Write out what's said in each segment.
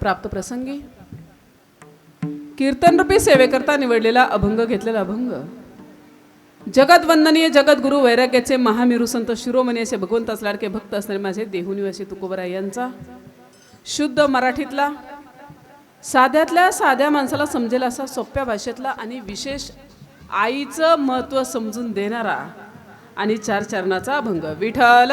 प्राप्त प्रसंगी कीर्तनरूपी सेवेकरता निवडलेला अभंग घेतलेला अभंग जगत जगद्गुरु वैराग्याचे महामेरू संत शिरोमणी असे भगवंत लाडके भक्त असणारे माझे देहुनिवासी तुकोबराय यांचा शुद्ध मराठीतला साध्यातल्या साध्या माणसाला समजेल असा सोप्या भाषेतला आणि विशेष आईचं महत्त्व समजून देणारा आणि चार चरणाचा अभंग विठ्ठल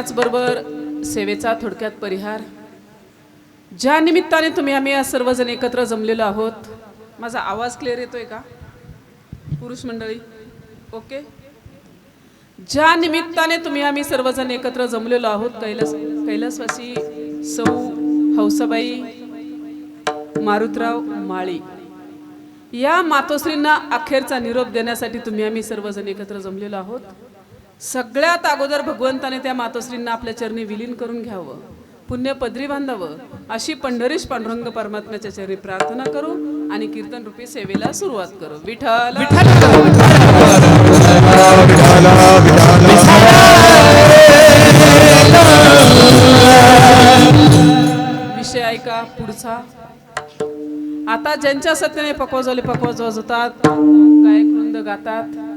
त्याचबरोबर सेवेचा थोडक्यात परिहार. ज्या निमित्ताने तुम्ही आम्ही आज सर्वजण एकत्र जमलेलो आहोत माझा आवाज क्लिअर येतोय का? पुरुष मंडळी ओके ज्या निमित्ताने तुम्ही आम्ही सर्वजण एकत्र जमलेलो आहोत कैलास कैलासवासी सौ हौसाबाई मारुतराव माळी या मातोश्रींना अखेरचा निरोप देण्यासाठी तुम्ही आम्ही सर्वजण एकत्र जमलेलो आहोत. सगळ्यात अगोदर भगवंताने त्या मातोश्रींना आपल्या चरणी विलीन करून घ्यावं पुण्य पदरी बांधावं अशी पंढरीश पांडुरंग परमात्म्याच्या चरणी प्रार्थना करू आणि कीर्तन रूपी सेवेला सुरुवात करू. विठल विषय ऐका पुढचा. आता ज्यांच्या सत्तेने पकवाजवले पकवाज वाजवतात गायक वृंद गातात.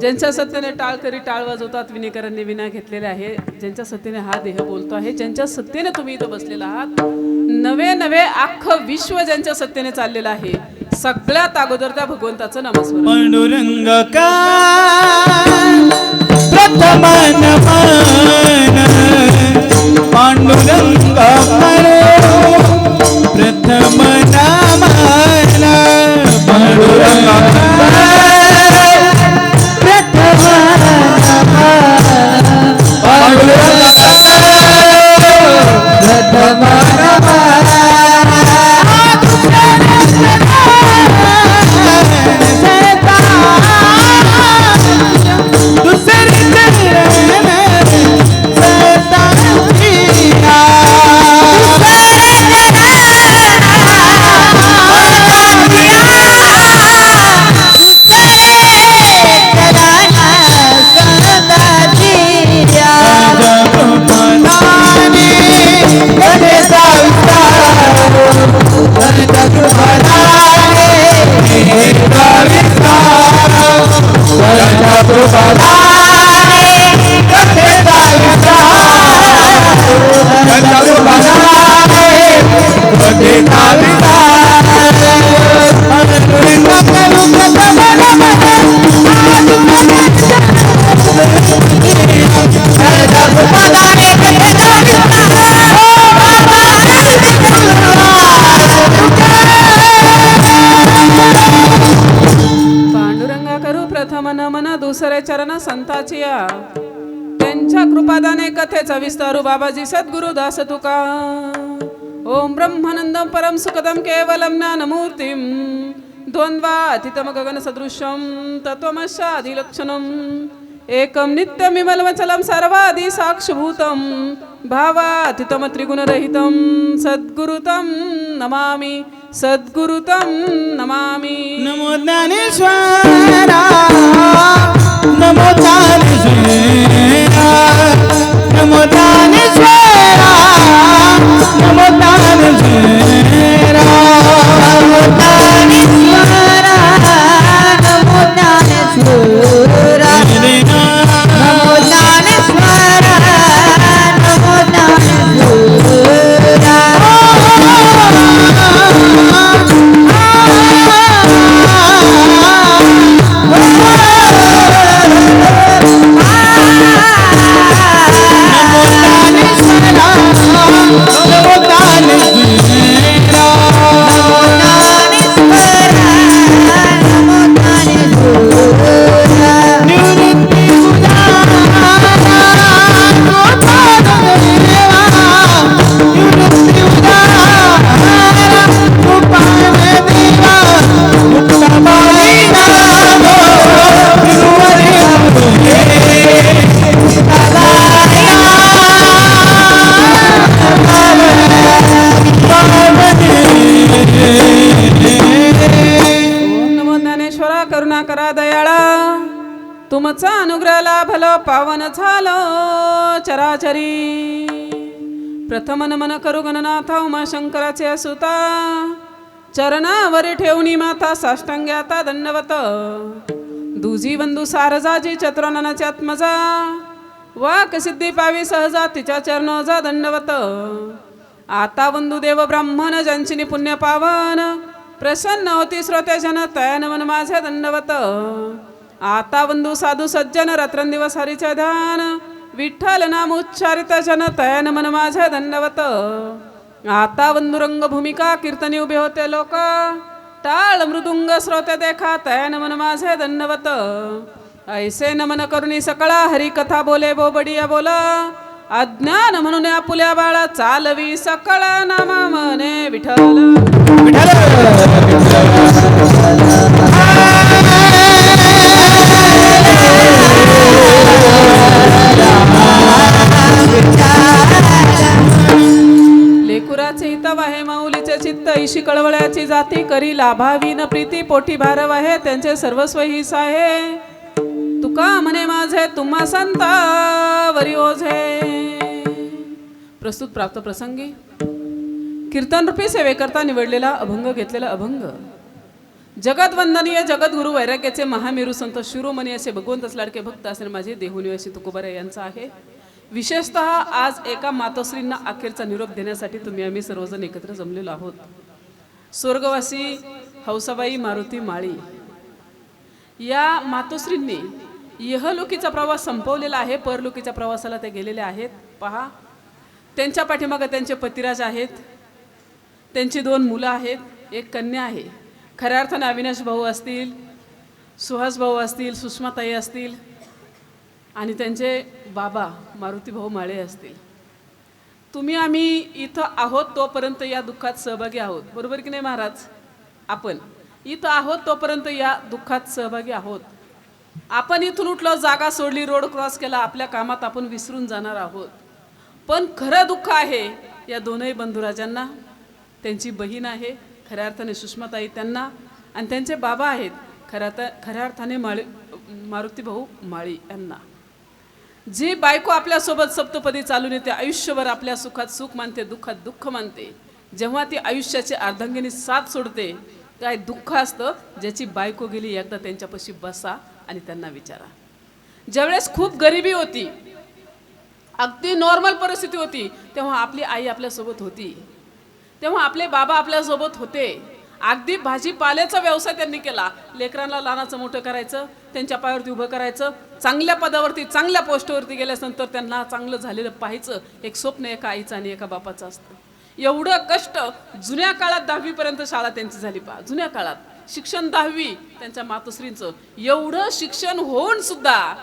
ज्यांच्या सत्तेने टाळ करी टाळ वाजवतात विनेकरांनी विना घेतलेले आहे. ज्यांच्या सत्तेने हा देह बोलतो आहे ज्यांच्या सत्तेने तुम्ही इथं बसलेला आहात नवे नवे अख्खं विश्व ज्यांच्या सत्तेने चाललेलं आहे. सगळ्यात अगोदर त्या भगवंताचं नमस्कार. पांडुरंग का प्रथम पांडुरंग शरण संताचिया त्यांच्या कृपादाने कथेचा विस्तारू बाबाजी सद्गुरु दास तुका. ओम ब्रह्मानंद परम सुखदम केवलम ज्ञानमूर्तीम. द्वंद्वातीतम गगनसदृशं तत्त्वमशाधिलक्षणम् एकं नित्यमिमलवचलं सर्वाधिसाक्षभूतं भावातीतमत्रिगुणरहितं सद्गुरुतं नमामि. सद्गुरुतं नमामि। नमो ज्ञानेश्वरा नमो ज्ञानेश्वरा नमो ज्ञानेश्वरा नमो ज्ञानेश्वरा। करा दयाळा. तुमचा अनुग्रह लाभलो पावन झालो चराचरी. प्रथम नमन करू गणनाथा उमा शंकराचे असुता चरणावरी ठेवणी माता साष्टांगी आता दंडवत. दुजी बंधू सारजाजी चतुराननाचे आत्मजा. वाक सिद्धी पावी सहजा तिच्या चरणजा दंडवत. आता बंधू देव ब्राह्मण ज्यांची पुण्य पावन. प्रसन्न होती श्रोते जन तयन मन माझे दंडवत. आता बंधू साधू सज्जन रात्रंदिवस हरीचे ध्यान. विठ्ठल नाम उच्चारित जन तयन मन माझे दंडवत. आता बंधू रंग भूमिका कीर्तनी उभे होते लोक. टाळ मृदुंग श्रोते देखा तयन मन माझे दंडवत. ऐसे नमन करुणी सकळा हरी कथा बोले बोबडिया बोला. अज्ञान म्हणून आपुल्या बाळा चालवी सकळा नामा मने विठ्ठल. लेकुराचे हितव आहे माऊलीचे चित्त ऐशी कळवळ्याची जाती करी लाभावी न प्रीती पोटी भारव आहे त्यांचे सर्वस्व हिस आहे. तुका म्हणे माझे तुम्हा संता वरी ओझे. प्रस्तुत प्राप्त प्रसंगी कीर्तनरूपी सेवेकरता निवडलेला अभंग घेतलेला अभंग. जगतवंदनीय जगद्गुरु वैराग्याचे महामेरू संत शिरोमणी असे भगवंतच लाडके भक्त असणे माझे देहुनिवासी तुकोबारे यांचा आहे. विशेषतः आज एका मातोश्रींना अखेरचा निरोप देण्यासाठी तुम्ही आम्ही सर्वजण एकत्र जमलेलो आहोत. स्वर्गवासी हौसाबाई मारुती माळी या मातोश्रींनी यहलोकीचा प्रवास संपवलेला आहे परलोकीच्या प्रवासाला ते गेलेले आहेत. पहा त्यांच्या पाठीमागं त्यांचे पतिराज आहेत. त्यांची दोन मुलं आहेत. एक कन्या आहे. खऱ्या अर्थानं अविनाश भाऊ असतील सुहास भाऊ असतील सुषमाताई असतील आणि त्यांचे बाबा मारुती भाऊ माळे असतील. तुम्ही आम्ही इथं आहोत तोपर्यंत या दुःखात सहभागी आहोत. बरोबर की नाही महाराज? आपण इथं आहोत तोपर्यंत या दुःखात सहभागी आहोत. आपण इथून उठलो जागा सोडली रोड क्रॉस केला आपल्या कामात आपण विसरून जाणार आहोत. पण खरं दुःख आहे या दोनही बंधुराजांना. त्यांची बहीण आहे खऱ्या अर्थाने सुषमाताई त्यांना आणि त्यांचे बाबा आहेत खऱ्या तर खऱ्या अर्थाने माळी मारुती भाऊ माळी यांना. जी बायको आपल्यासोबत सप्तपदी चालून येते आयुष्यभर आपल्या सुखात सुख मानते दुःखात दुःख मानते. जेव्हा ती आयुष्याची अर्धांगिनी साथ सोडते काय दुःख असतं ज्याची बायको गेली एकदा त्यांच्यापाशी बसा आणि त्यांना विचारा. ज्यावेळेस खूप गरिबी होती अगदी नॉर्मल परिस्थिती होती. तेव्हा आपली आई आपल्यासोबत होती. तेव्हा आपले बाबा आपल्यासोबत होते. अगदी भाजीपाल्याचा व्यवसाय त्यांनी केला. लेकरांना लहानाचं मोठं करायचं त्यांच्या पायावरती उभं करायचं चांगल्या पदावरती चांगल्या पोस्टवरती गेल्यानंतर त्यांना चांगलं झालेलं पाहायचं. एक स्वप्न एका आईचं आणि एका बापाचं असतं. एवढं कष्ट जुन्या काळात दहावीपर्यंत शाळा त्यांची झाली पहा. जुन्या काळात. शिक्षण दहावी त्यांच्या मातोश्रींचं. एवढं शिक्षण होऊन सुद्धा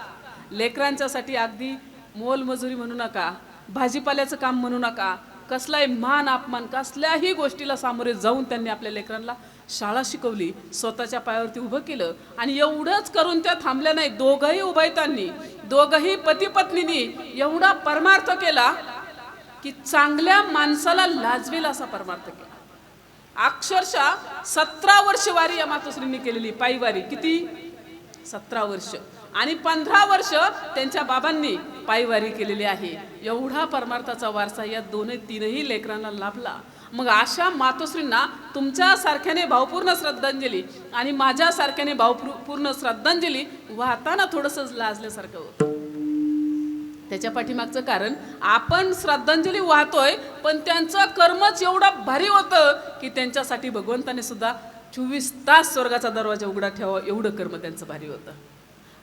लेकरांच्यासाठी अगदी मोलमजुरी म्हणू नका भाजीपाल्याचं काम म्हणू नका कसलाही मान अपमान कसल्याही गोष्टीला सामोरे जाऊन त्यांनी आपल्या लेकरांना शाळा शिकवली स्वतःच्या पायावरती उभं केलं आणि एवढंच करून त्या थांबल्या नाही. दोघंही उभयतांनी दोघंही पती पत्नीनी एवढा परमार्थ केला की चांगल्या माणसाला लाजवेल असा परमार्थ केला. अक्षरशः सतरा वर्ष वारी या मातोश्रींनी केलेली पायी वारी. किती? सतरा वर्ष. आणि पंधरा वर्ष त्यांच्या बाबांनी पायवारी केलेली आहे. एवढा परमार्थाचा वारसा या दोन्ही तीनही लेकरांना लाभला. मग अशा मातोश्रींना तुमच्यासारख्याने भावपूर्ण श्रद्धांजली आणि माझ्यासारख्याने भावपूर्ण श्रद्धांजली वाहताना थोडंसं लाजल्यासारखं. होतं त्याच्या पाठीमागचं कारण आपण श्रद्धांजली वाहतोय पण त्यांचं कर्मच एवढं भारी होतं की त्यांच्यासाठी भगवंताने सुद्धा चोवीस तास स्वर्गाचा दरवाजा उघडा ठेवा एवढं कर्म त्यांचं भारी होतं.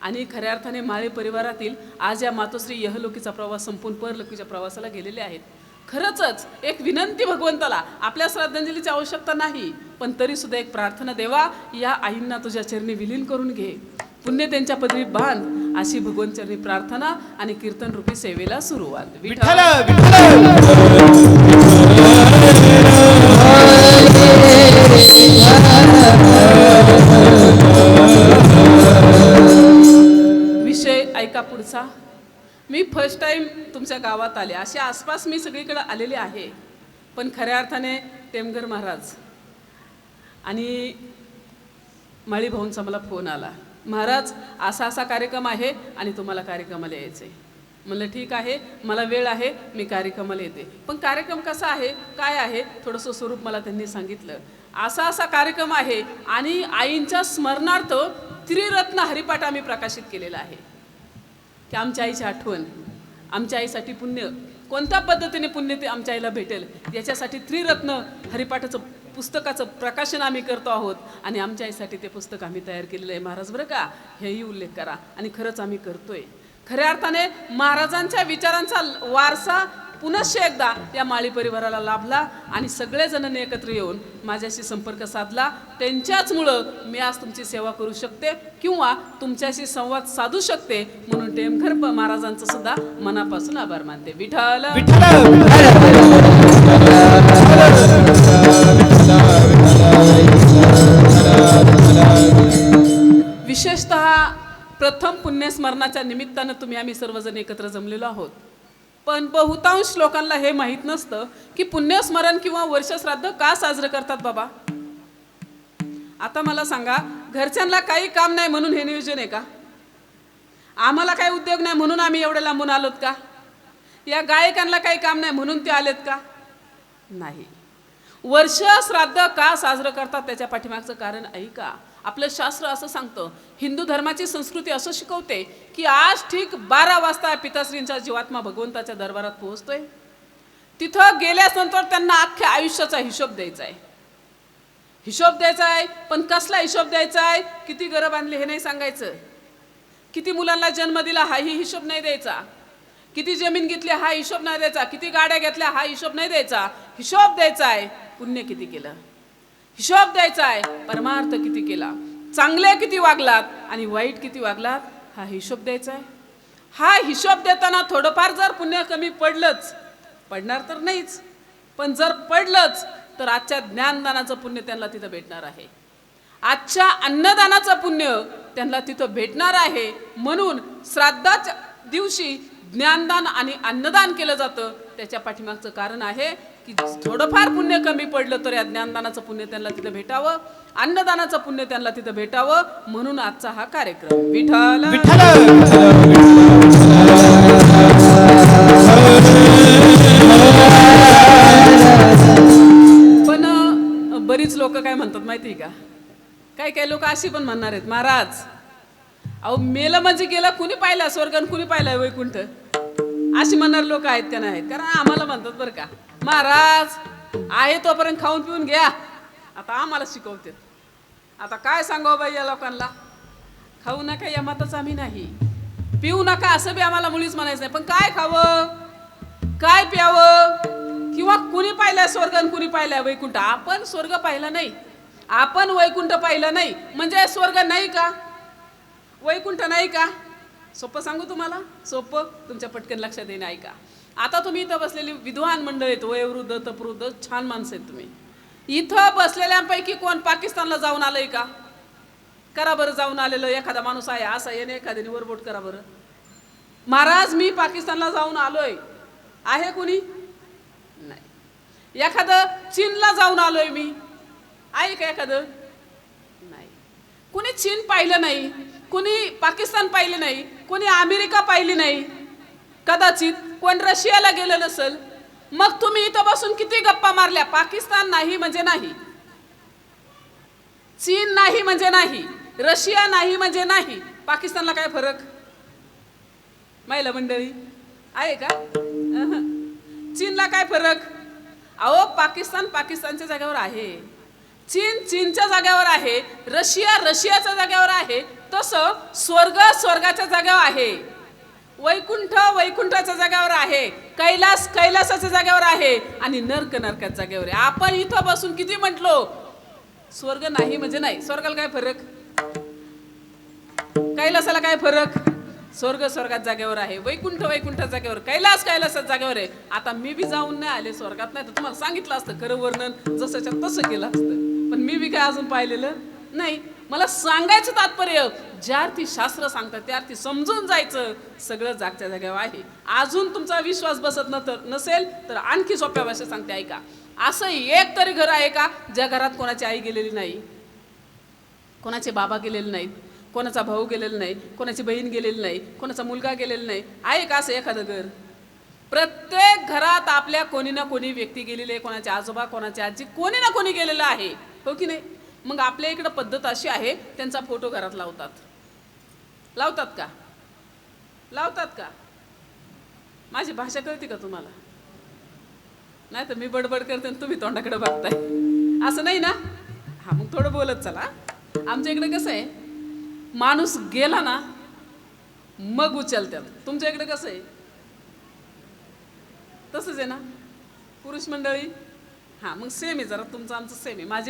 आणि खऱ्या अर्थाने माळे परिवारातील आज या मातोश्री यहलोकीचा प्रवास संपून परलोकीच्या प्रवासाला गेलेले आहेत. खरंचच एक विनंती भगवंताला आपल्या श्रद्धांजलीची आवश्यकता नाही पण तरी सुद्धा एक प्रार्थना देवा या आईंना तुझ्या चरणी विलीन करून घे. पुण्य त्यांच्या पदरी बांध अशी भगवंत चरणी प्रार्थना आणि कीर्तन रूपी सेवेला सुरुवात. विठ्ठल! ऐका पुढचा. मी फर्स्ट टाईम तुमच्या गावात आले. असे आसपास मी सगळीकडे आलेले आहे. पण खऱ्या अर्थाने टेमघर महाराज आणि माळी भाऊंचा मला फोन आला. महाराज असा असा कार्यक्रम आहे आणि तुम्हाला कार्यक्रमाला यायचं आहे म्हणलं ठीक आहे. मला वेळ आहे. मी कार्यक्रमाला येते. पण कार्यक्रम कसा आहे? काय आहे? थोडंसं स्वरूप मला त्यांनी सांगितलं. असा असा कार्यक्रम आहे आणि आईंच्या स्मरणार्थ त्रिरत्न हरिपाठ आम्ही प्रकाशित केलेला आहे. की आमच्या आईची आठवण आमच्या आईसाठी पुण्य कोणत्या पद्धतीने पुण्य ते आमच्या आईला भेटेल याच्यासाठी त्रिरत्न हरिपाठाचं पुस्तकाचं प्रकाशन आम्ही करतो आहोत आणि आमच्या आईसाठी ते पुस्तक आम्ही तयार केलेलं आहे. महाराज बरं का? हेही उल्लेख करा. आणि खरंच आम्ही करतोय. खऱ्या अर्थाने महाराजांच्या विचारांचा वारसा पुनश्च एकदा या माळी परिवाराला लाभला आणि सगळेजणांनी एकत्र येऊन माझ्याशी संपर्क साधला. त्यांच्याचमुळं मी आज तुमची सेवा करू शकते किंवा तुमच्याशी संवाद साधू शकते म्हणून टेमघर महाराजांचं सुद्धा मनापासून आभार मानते. विठ्ठल विठ्ठल! विशेषतः प्रथम पुण्यस्मरणाच्या निमित्तानं तुम्ही आम्ही सर्वजण एकत्र जमलेलो आहोत. पण बहुतांश लोकांना हे माहीत नसतं की पुण्यस्मरण किंवा वर्षश्राद्ध का साजरं करतात बाबा? आता मला सांगा घरच्यांना काही काम नाही म्हणून हे नियोजन आहे का? आम्हाला काही उद्योग नाही म्हणून आम्ही एवढे लांबून आलोत का? या गायकांना काही काम नाही म्हणून ते आलेत का? नाही. वर्ष श्राद्ध का साजरं करतात त्याच्या पाठीमागचं कारण ऐका. आपलं शास्त्र असं सांगतं हिंदू धर्माची संस्कृती असं शिकवते की आज ठीक बारा वाजता पिताश्रींचा जीवात्मा भगवंताच्या दरबारात पोहोचतोय. तिथं गेल्यानंतर त्यांना अख्ख्या आयुष्याचा हिशोब द्यायचा आहे हिशोब द्यायचा आहे पण कसला हिशोब द्यायचा आहे किती घरं बांधली हे नाही सांगायचं. किती मुलांना जन्म दिला हाही हिशोब नाही द्यायचा. किती जमीन घेतली हा हिशोब नाही द्यायचा. किती गाड्या घेतल्या हा हिशोब नाही द्यायचा. हिशोब द्यायचा आहे पुण्य किती केलं? हिशोब द्यायचा आहे परमार्थ किती केला? चांगले किती वागलात आणि वाईट किती वागलात हा हिशोब द्यायचा आहे हा हिशोब देताना थोडंफार जर पुण्य कमी पडलंच पडणार तर नाहीच. पण जर पडलंच तर आजच्या ज्ञानदानाचं पुण्य त्यांना तिथं भेटणार आहे. आजच्या अन्नदानाचं पुण्य त्यांना तिथं भेटणार आहे. म्हणून श्राद्धाच्या दिवशी ज्ञानदान आणि अन्नदान केलं जातं त्याच्या पाठीमागचं कारण आहे की थोडंफार पुण्य कमी पडलं तर या ज्ञानदानाचं पुण्य त्यांना तिथं भेटावं अन्नदानाचं पुण्य त्यांना तिथं भेटावं म्हणून आजचा हा कार्यक्रम. विठ्ठल! पण बरीच लोक काय म्हणतात माहिती का? काही काही लोक अशी पण म्हणणार आहेत महाराज अहो मेलं म्हणजे गेलं कुणी पाहिलं स्वर्ग आणि कुणी पाहिलं वैकुंठ? अशी म्हणणारे लोक आहेत का नाही? आहेत कारण आम्हाला म्हणतात बरं का महाराज आहे तोपर्यंत खाऊन पिऊन घ्या. आता आम्हाला शिकवते. आता काय सांगावं बाई या लोकांना? खाऊ नका या मताच आम्ही नाही. पिऊ नका असं बी आम्हाला मुलीच म्हणायचं नाही. पण काय खावं? काय प्यावं? किंवा कुणी पाहिलं स्वर्ग आणि कुणी पाहिलं वैकुंठ? आपण स्वर्ग पाहिला नाही. आपण वैकुंठ पाहिलं नाही. म्हणजे स्वर्ग नाही का? वैकुंठ नाही का? सोपं सांगू तुम्हाला? सोपं? तुमच्या पटकन लक्षात येईन ऐका. आता तुम्ही इथं बसलेली विद्वान मंडळ आहेत वयोवृद्ध तपवृद्ध छान माणसं आहेत तुम्ही. इथं बसलेल्यांपैकी कोण पाकिस्तानला जाऊन आलंय का? करा बरं जाऊन आलेलं एखादा माणूस आहे असा येणे एखाद्याने वरबोट करा बरं. महाराज मी पाकिस्तानला जाऊन आलोय. आहे कुणी? नाही. एखादं चीनला जाऊन आलोय मी. आहे का एखादं? नाही. कुणी चीन पाहिलं नाही कुणी पाकिस्तान पाहिलं नाही कुणी अमेरिका पाहिली नाही कदाचित कोण रशियाला गेलं नसेल मग तुम्ही इथं बसून किती गप्पा मारल्या? पाकिस्तान नाही म्हणजे नाही. चीन नाही म्हणजे नाही. रशिया नाही म्हणजे नाही. पाकिस्तानला काय फरक? महिला मंडळी आहे का? चीनला काय फरक? अहो पाकिस्तान पाकिस्तानच्या जागेवर आहे. चीन चीनच्या जागेवर आहे. रशिया रशियाच्या जागेवर आहे. तसं स्वर्ग स्वर्गाच्या जागेवर आहे. वैकुंठ वैकुंठाच्या जागेवर आहे. कैलास कैलासाच्या जागेवर आहे. आणि नर्क नरकाच्या जागेवर आहे. आपण इथं बसून किती म्हटलो? स्वर्ग नाही म्हणजे नाही. स्वर्गाला काय फरक? कैलासाला काय फरक? स्वर्ग स्वर्गात जागेवर आहे. वैकुंठ वैकुंठ जागेवर. कैलास कैलासात जागेवर आहे. आता मी बी जाऊन नाही आले स्वर्गात. नाही तर तुम्हाला सांगितलं असतं खरं वर्णन. जसंच्या तसं केलं असतं. पण मी बी काय अजून पाहिलेलं नाही. मला सांगायचं तात्पर्य ज्या अर्थी शास्त्र सांगतात त्या अर्थी समजून जायचं. सगळं जागच्या जाग्यावर आहे. अजून तुमचा विश्वास बसत न तर नसेल तर आणखी सोप्या भाषेत सांगते ऐका. असं एक तरी घर आहे का ज्या घरात कोणाची आई गेलेली नाही? कोणाचे बाबा गेलेले नाहीत? कोणाचा भाऊ गेलेला नाही? कोणाची बहीण गेलेली नाही? कोणाचा मुलगा गेलेला नाही? आहे का असं एखादं घर? प्रत्येक घरात आपल्या कोणी ना कोणी व्यक्ती गेलेली आहे कोणाचे आजोबा कोणाची आजी कोणी ना कोणी गेलेलं आहे. हो की नाही? मग आपल्या इकडं पद्धत अशी आहे त्यांचा फोटो घरात लावतात. लावतात का? लावतात का? माझी भाषा कळते का तुम्हाला? नाही तर मी बडबड करते आणि तुम्ही तोंडाकडे बघताय. असं नाही ना? हा मग थोडं बोलत चला. आमच्या इकडे कसं आहे? माणूस गेला ना मग उचलतात. तुमच्या इकडे कसं आहे? तसंच आहे ना? पुरुष मंडळी? हां मग सेम आहे. जरा तुमचं आमचं सेम आहे. माझी